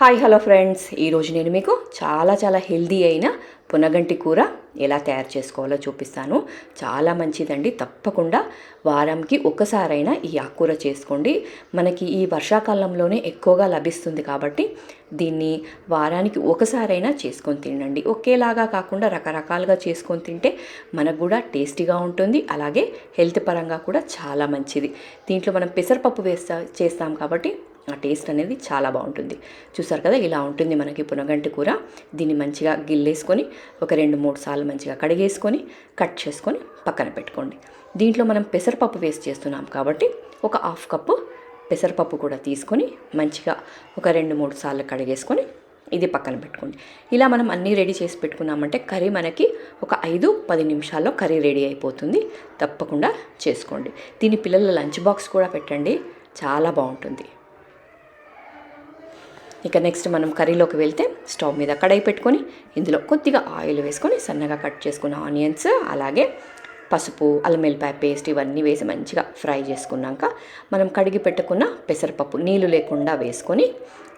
Hi hello friends. ఈరోజు నేను మీకు చాలా చాలా హెల్దీ అయిన పునగంటి కూర ఎలా తయారు చేసుకోవాలో చూపిస్తాను. చాలా మంచిదండి. తప్పకుండా వారంకి ఒక్కసారైనా ఈ ఆకుకూర చేసుకోండి. మనకి ఈ వర్షాకాలంలోనే ఎక్కువగా లభిస్తుంది కాబట్టి దీన్ని వారానికి ఒకసారైనా చేసుకొని తినండి. ఒకేలాగా కాకుండా రకరకాలుగా చేసుకొని తింటే మనకు కూడా టేస్టీగా ఉంటుంది. అలాగే హెల్త్ పరంగా కూడా చాలా మంచిది. దీంట్లో మనం పెసరపప్పు వేస్తా చేస్తాం కాబట్టి ఆ టేస్ట్ అనేది చాలా బాగుంటుంది. చూసారు కదా ఇలా ఉంటుంది మనకి పునగంటి కూర. దీన్ని మంచిగా గిల్లేసుకొని ఒక రెండు మూడు సార్లు మంచిగా కడిగేసుకొని కట్ చేసుకొని పక్కన పెట్టుకోండి. దీంట్లో మనం పెసరపప్పు వేస్ట్ చేస్తున్నాం కాబట్టి ఒక హాఫ్ కప్పు పెసరపప్పు కూడా తీసుకొని మంచిగా ఒక రెండు మూడు సార్లు కడిగేసుకొని ఇది పక్కన పెట్టుకోండి. ఇలా మనం అన్నీ రెడీ చేసి పెట్టుకున్నామంటే కర్రీ మనకి ఒక ఐదు పది నిమిషాల్లో కర్రీ రెడీ అయిపోతుంది. తప్పకుండా చేసుకోండి. దీని పిల్లల లంచ్ బాక్స్ కూడా పెట్టండి. చాలా బాగుంటుంది. ఇక నెక్స్ట్ మనం కర్రీలోకి వెళ్తే స్టవ్ మీద కడాయి పెట్టుకొని ఇందులో కొద్దిగా ఆయిల్ వేసుకొని సన్నగా కట్ చేసుకున్న ఆనియన్స్ అలాగే పసుపు అల్లం వెల్లిపాయ పేస్ట్ ఇవన్నీ వేసి మంచిగా ఫ్రై చేసుకున్నాక మనం కడిగి పెట్టుకున్న పెసరపప్పు నీళ్ళు లేకుండా వేసుకొని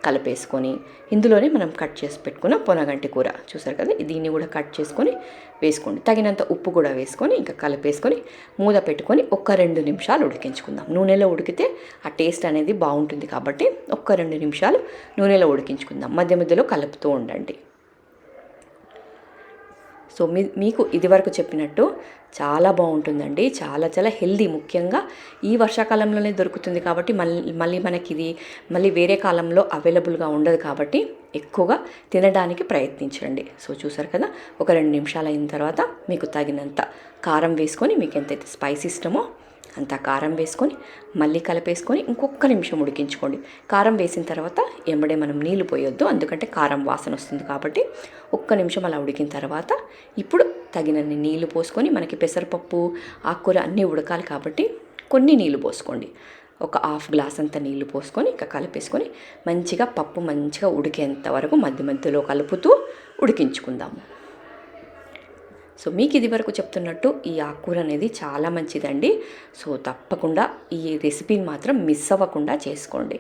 కలిపేసుకొని ఇందులోనే మనం కట్ చేసి పెట్టుకున్న పొనగంటి కూర. చూసారు కదా? దీన్ని కూడా కట్ చేసుకొని వేసుకోండి. తగినంత ఉప్పు కూడా వేసుకొని ఇంకా కలిపేసుకొని మూత పెట్టుకొని ఒక్క రెండు నిమిషాలు ఉడికించుకుందాం. నూనెలో ఉడికితే ఆ టేస్ట్ అనేది బాగుంటుంది కాబట్టి ఒక్క రెండు నిమిషాలు నూనెలో ఉడికించుకుందాం. మధ్య మధ్యలో కలుపుతూ ఉండండి. సో మీ మీకు ఇదివరకు చెప్పినట్టు చాలా బాగుంటుందండి. చాలా చాలా హెల్దీ ముఖ్యంగా ఈ వర్షాకాలంలోనే దొరుకుతుంది కాబట్టి మళ్ళీ మళ్ళీ మనకి ఇది మళ్ళీ వేరే కాలంలో అవైలబుల్గా ఉండదు కాబట్టి ఎక్కువగా తినడానికి ప్రయత్నించండి. సో చూసారు కదా ఒక రెండు నిమిషాలు అయిన తర్వాత మీకు తగినంత కారం వేసుకొని మీకు ఎంతైతే స్పైస్ ఇష్టమో అంత కారం వేసుకొని మళ్ళీ కలిపేసుకొని ఇంకొక నిమిషం ఉడికించుకోండి. కారం వేసిన తర్వాత ఎంబడే మనం నీళ్ళు పోయొద్దు ఎందుకంటే కారం వాసన వస్తుంది కాబట్టి ఒక్క నిమిషం అలా ఉడికిన తర్వాత ఇప్పుడు తగినన్ని నీళ్ళు పోసుకొని మనకి పెసరపప్పు ఆకుకూర అన్నీ ఉడకాలి కాబట్టి కొన్ని నీళ్ళు పోసుకోండి. ఒక హాఫ్ గ్లాస్ అంత నీళ్ళు పోసుకొని ఇంకా కలిపేసుకొని మంచిగా పప్పు మంచిగా ఉడికేంత వరకు మధ్య మధ్యలో కలుపుతూ ఉడికించుకుందాము. సో మీకు ఇది వరకు చెప్తున్నట్టు ఈ ఆకుకూర అనేది చాలా మంచిదండి. సో తప్పకుండా ఈ రెసిపీని మాత్రం మిస్ అవ్వకుండా చేసుకోండి.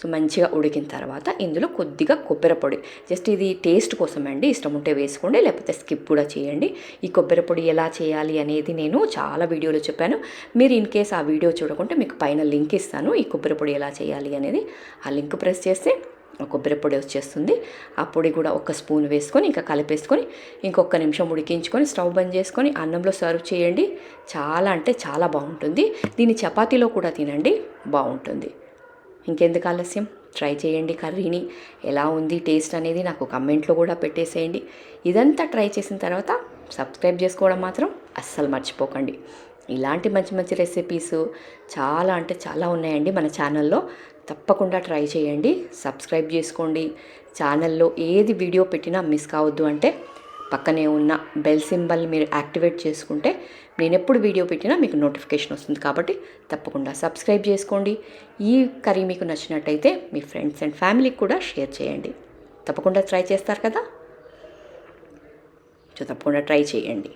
సో మంచిగా ఉడికిన తర్వాత ఇందులో కొద్దిగా కొబ్బరి పొడి. జస్ట్ ఇది టేస్ట్ కోసం అండి ఇష్టం ఉంటే వేసుకోండి లేకపోతే స్కిప్ కూడా చేయండి. ఈ కొబ్బరి పొడి ఎలా చేయాలి అనేది నేను చాలా వీడియోలో చెప్పాను. మీరు ఇన్ కేస్ ఆ వీడియో చూడకుంటే మీకు పైన లింక్ ఇస్తాను ఈ కొబ్బరి పొడి ఎలా చేయాలి అనేది. ఆ లింక్ ప్రెస్ చేస్తే కొబ్బరి పొడి వచ్చేస్తుంది. ఆ పొడి కూడా ఒక స్పూన్ వేసుకొని ఇంకా కలిపేసుకొని ఇంకొక నిమిషం ఉడికించుకొని స్టవ్ బంద్ చేసుకొని అన్నంలో సర్వ్ చేయండి. చాలా అంటే చాలా బాగుంటుంది. దీన్ని చపాతీలో కూడా తినండి. బాగుంటుంది. ఇంకెందుకు ఆలస్యం? ట్రై చేయండి కర్రీని. ఎలా ఉంది? టేస్ట్ అనేది నాకు కమెంట్లో కూడా పెట్టేసేయండి. ఇదంతా ట్రై చేసిన తర్వాత సబ్స్క్రైబ్ చేసుకోవడం మాత్రం అస్సలు మర్చిపోకండి. ఇలాంటి మంచి మంచి రెసిపీస్ చాలా అంటే చాలా ఉన్నాయండి మన ఛానల్లో. తప్పకుండా ట్రై చేయండి. సబ్స్క్రైబ్ చేసుకోండి. ఛానల్లో ఏది వీడియో పెట్టినా మిస్ కావద్దు అంటే పక్కనే ఉన్న బెల్ సింబల్ మీరు యాక్టివేట్ చేసుకుంటే నేను ఎప్పుడు వీడియో పెట్టినా మీకు నోటిఫికేషన్ వస్తుంది. కాబట్టి తప్పకుండా సబ్స్క్రైబ్ చేసుకోండి. ఈ కర్రీ మీకు నచ్చినట్టయితే మీ ఫ్రెండ్స్ అండ్ ఫ్యామిలీకి కూడా షేర్ చేయండి. తప్పకుండా ట్రై చేస్తారు కదా? సో తప్పకుండా ట్రై చేయండి.